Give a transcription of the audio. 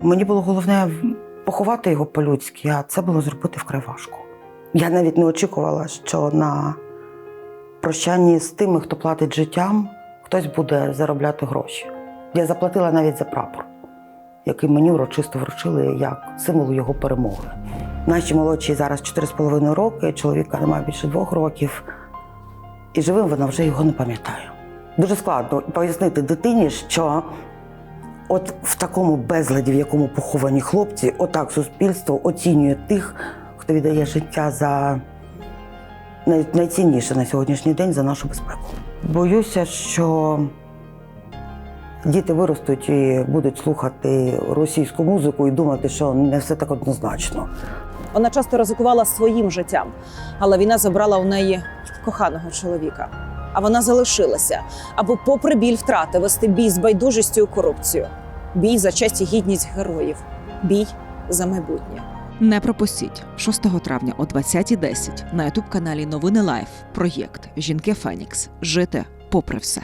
Мені було головне поховати його по-людськи, а це було зробити вкрай важко. Я навіть не очікувала, що на прощанні з тими, хто платить життям, хтось буде заробляти гроші. Я заплатила навіть за прапор, який мені урочисто вручили як символ його перемоги. Наші молодші зараз 4,5 роки, чоловіка немає більше двох років, і живим вона вже його не пам'ятає. Дуже складно пояснити дитині, що от в такому безладі, в якому поховані хлопці, отак суспільство оцінює тих, хто віддає життя за найцінніше на сьогоднішній день за нашу безпеку. Боюся, що діти виростуть і будуть слухати російську музику і думати, що не все так однозначно. Вона часто ризикувала своїм життям, але війна забрала у неї коханого чоловіка. А вона залишилася, аби, попри біль втрати, вести бій з байдужістю і корупцією. Бій за честь і гідність героїв. Бій за майбутнє. Не пропустіть 6 травня о 20.10 на ютуб каналі Новини Лайф. Проєкт Жінки Фенікс. Жити попри все.